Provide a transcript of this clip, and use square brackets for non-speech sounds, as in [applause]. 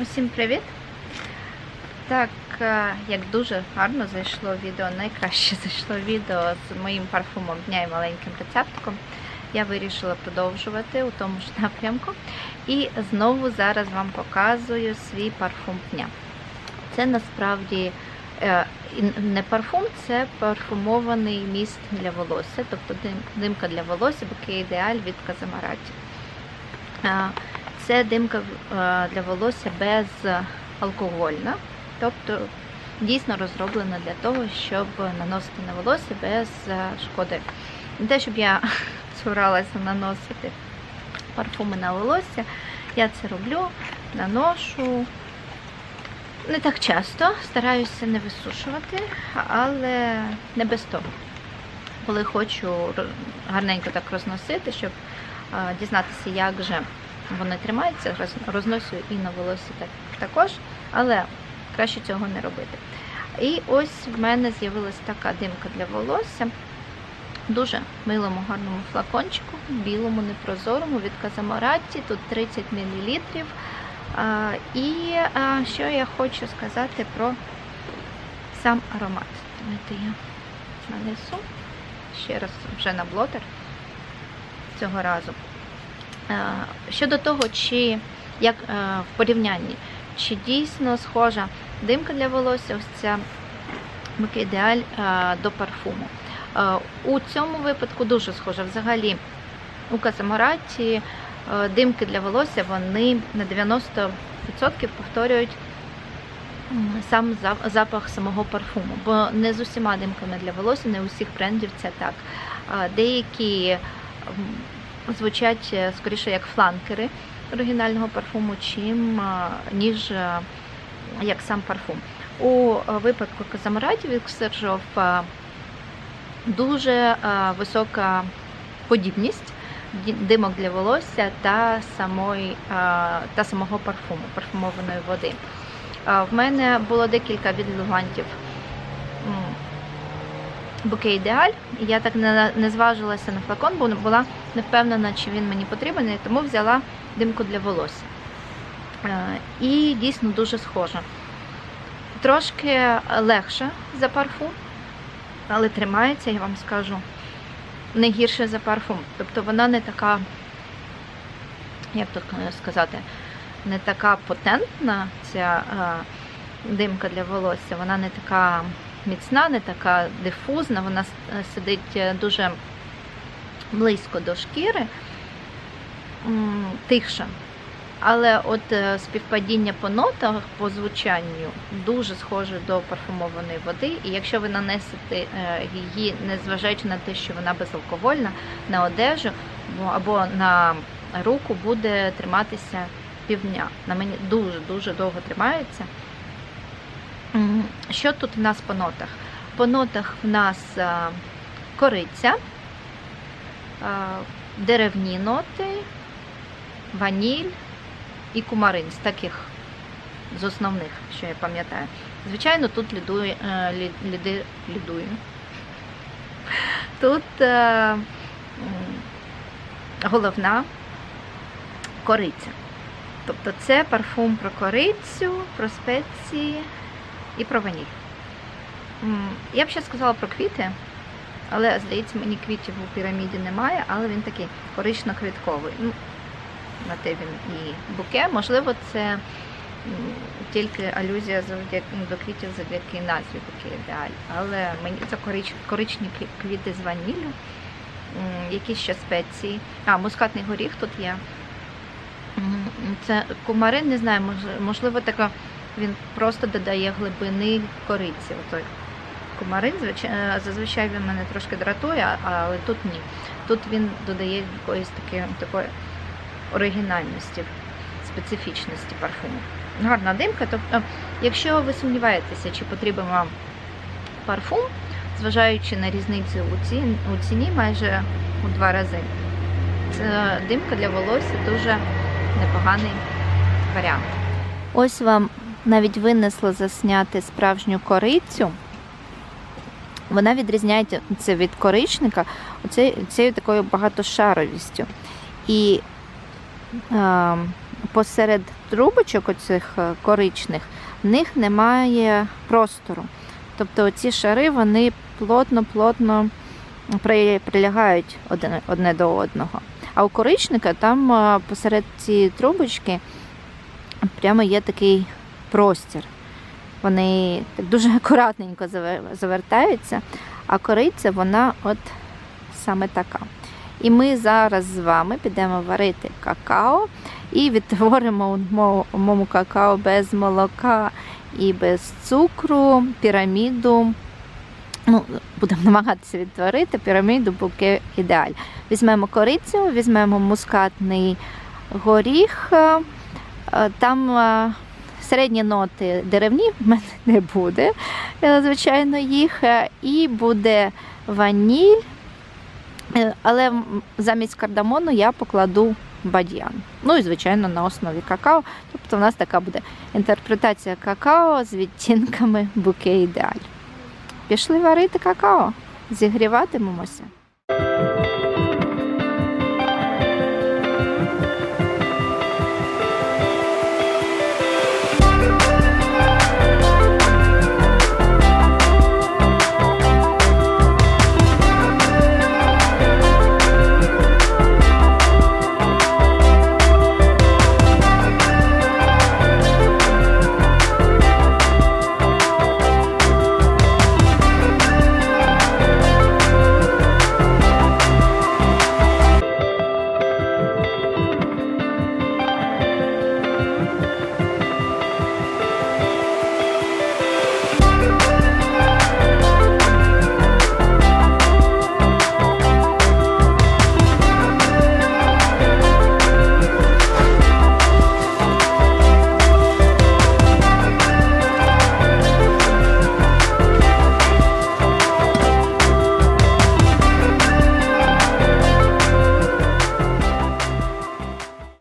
Усім привіт! Так, е, як дуже гарно зайшло відео, найкраще [laughs] зайшло відео з моїм парфумом дня і маленьким рецептиком. Я вирішила продовжувати у тому ж напрямку. І знову зараз вам показую свій парфум дня. Це насправді е, не парфум, це парфумований міст для волосся, тобто димка для волосся, букет ідеаль від Казамараті. Це димка е, для волосся безалкогольна, тобто дійсно розроблена для того, щоб наносити на волосся без е, шкоди. Не те, щоб я [laughs] цуралася наносити парфуми на волосся, я це роблю, наношу. Не так часто, стараюся не висушувати, але не без того. Коли хочу гарненько так розносити, щоб е, дізнатися, як же вони тримаються, роз- розносю і на волосі також, але краще цього не робити. І ось в мене з'явилася така димка для волосся. Дуже милому, гарному флакончику, білому, непрозорому від Казамараті, тут 30 мл. І що я хочу сказати про сам аромат. Давайте я нанесу ще раз вже на блотер цього разу. А, Щодо того, чи як е, в порівнянні, чи дійсно схожа димка для волосся, ось ця ідеаль е, до парфуму. Е, У цьому випадку дуже схожа. Взагалі у Казамараті е, димки для волосся вони на 90% повторюють сам запах самого парфуму. Бо не з усіма димками для волосся, не у всіх брендів це так. Деякі звучать е, скоріше як фланкери оригінального парфуму, чим ніж е, як сам парфум. У е, випадку Казамараті від Ксержов е, дуже е, висока подібність димок для волосся та, самої, е, та самого парфуму, парфумованої води. Е, В мене було декілька відливантів Буке ідеаль. і Я так не, зважилася на флакон, бо була не впевнена, чи він мені потрібен, і тому взяла димку для волосся. Е, І дійсно дуже схожа. Трошки легше за парфум, але тримається, я вам скажу, не гірше за парфум. Тобто вона не така, як то сказати, не така потентна, ця е, димка для волосся, вона не така міцна, не така дифузна, вона сидить е, дуже близько до шкіри, тихша. Але от е, співпадіння по нотах, по звучанню дуже схоже до парфумованої води. І якщо ви нанесете е, її, незважаючи на те, що вона безалкогольна, на одежу або на руку буде триматися півдня. На мені дуже-дуже довго тримається. Що тут в нас по нотах? По нотах в нас е, кориця, е, деревні ноти, ваніль і кумарин з таких з основних, що я пам'ятаю. Звичайно, тут лідує, е, ліди, лідує. Тут головна кориця. Тобто це парфум про корицю, про спеції і про ваніль. Я б ще сказала про квіти, але здається, мені квітів у піраміді немає, але він такий корично-квітковий. Ну, на те він і буке. Можливо, це тільки алюзія завдяки до квітів завдяки назві буке ідеаль. Але мені це корич, коричні квіти з ваніллю, якісь ще спеції. А, мускатний горіх тут є. Це кумарин, не знаю, можливо, така він просто додає глибини кориці. Отой кумарин, зазвичай він мене трошки дратує, але тут ні. Тут він додає якоїсь таки, такої оригінальності, специфічності парфуму. Гарна димка. Тобто, якщо ви сумніваєтеся, чи потрібен вам парфум, зважаючи на різницю у ціні, у ціні майже у два рази, це димка для волосся дуже непоганий варіант. Ось вам навіть винесли засняти справжню корицю. Вона відрізняється від коричника цією такою багатошаровістю. І е, посеред трубочок, оцих е, коричних, в них немає простору. Тобто ці шари вони плотно-плотно прилягають одне, одне до одного. А у коричника там е, посеред цієї трубочки прямо є такий простір. Вони так дуже акуратненько завертаються, а кориця вона от саме така. І ми зараз з вами підемо варити какао і відтворимо у моєму какао без молока і без цукру піраміду. Ну, будемо намагатися відтворити піраміду буке ідеаль. Візьмемо корицю, візьмемо мускатний горіх. е, Там е, середні ноти деревні в мене [laughs] не буде, е, звичайно, їх. е, І буде ваніль. Е, Але замість кардамону я покладу бадьян. Ну і, звичайно, на основі какао. Тобто, у нас така буде інтерпретація какао з відтінками буке ідеаль. Пішли варити какао, зігріватимемося.